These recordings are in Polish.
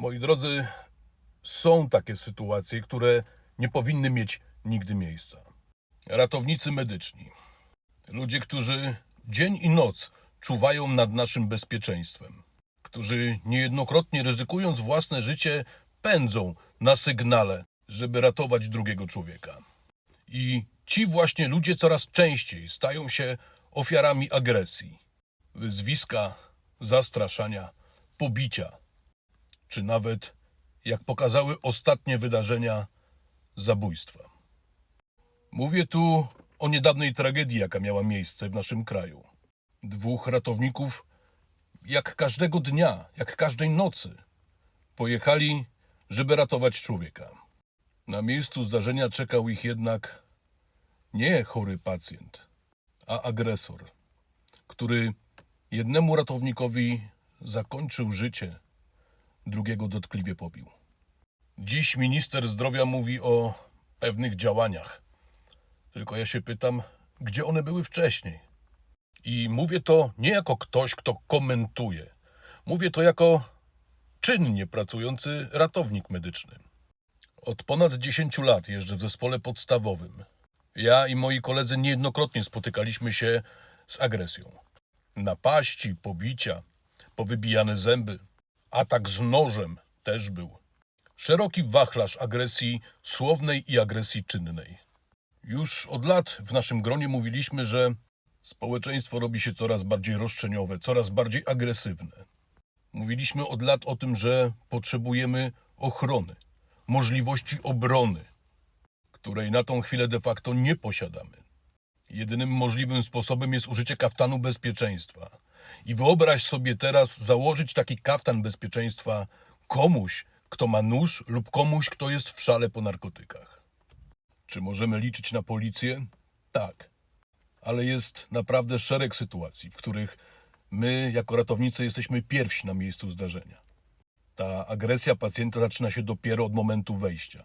Moi drodzy, są takie sytuacje, które nie powinny mieć nigdy miejsca. Ratownicy medyczni, ludzie, którzy dzień i noc czuwają nad naszym bezpieczeństwem, którzy niejednokrotnie ryzykując własne życie, pędzą na sygnale, żeby ratować drugiego człowieka. I ci właśnie ludzie coraz częściej stają się ofiarami agresji, wyzwiska, zastraszania, pobicia, czy nawet, jak pokazały ostatnie wydarzenia, zabójstwa. Mówię tu o niedawnej tragedii, jaka miała miejsce w naszym kraju. Dwóch ratowników, jak każdego dnia, jak każdej nocy, pojechali, żeby ratować człowieka. Na miejscu zdarzenia czekał ich jednak nie chory pacjent, a agresor, który jednemu ratownikowi zakończył życie, drugiego dotkliwie pobił. Dziś minister zdrowia mówi o pewnych działaniach. Tylko ja się pytam, gdzie one były wcześniej? I mówię to nie jako ktoś, kto komentuje. Mówię to jako czynnie pracujący ratownik medyczny. Od ponad 10 lat jeżdżę w zespole podstawowym. Ja i moi koledzy niejednokrotnie spotykaliśmy się z agresją. Napaści, pobicia, powybijane zęby, atak z nożem też był. Szeroki wachlarz agresji słownej i agresji czynnej. Już od lat w naszym gronie mówiliśmy, że społeczeństwo robi się coraz bardziej roszczeniowe, coraz bardziej agresywne. Mówiliśmy od lat o tym, że potrzebujemy ochrony, możliwości obrony, której na tą chwilę de facto nie posiadamy. Jedynym możliwym sposobem jest użycie kaftanu bezpieczeństwa. I wyobraź sobie teraz założyć taki kaftan bezpieczeństwa komuś, kto ma nóż lub komuś, kto jest w szale po narkotykach. Czy możemy liczyć na policję? Tak. Ale jest naprawdę szereg sytuacji, w których my, jako ratownicy, jesteśmy pierwsi na miejscu zdarzenia. Ta agresja pacjenta zaczyna się dopiero od momentu wejścia.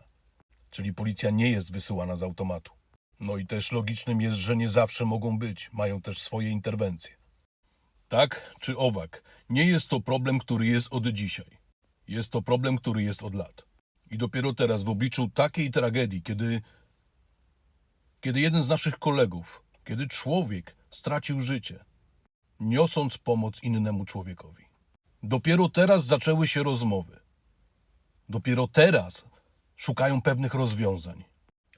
Czyli policja nie jest wysyłana z automatu. No i też logicznym jest, że nie zawsze mogą być, mają też swoje interwencje. Tak czy owak, nie jest to problem, który jest od dzisiaj. Jest to problem, który jest od lat. I dopiero teraz, w obliczu takiej tragedii, kiedy, kiedy jeden z naszych kolegów, kiedy człowiek stracił życie, niosąc pomoc innemu człowiekowi, dopiero teraz zaczęły się rozmowy. Dopiero teraz szukają pewnych rozwiązań,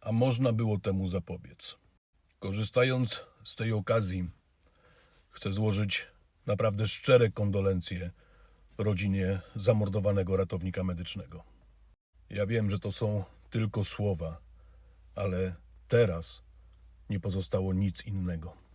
a można było temu zapobiec. Korzystając z tej okazji, chcę złożyć naprawdę szczere kondolencje rodzinie zamordowanego ratownika medycznego. Ja wiem, że to są tylko słowa, ale teraz nie pozostało nic innego.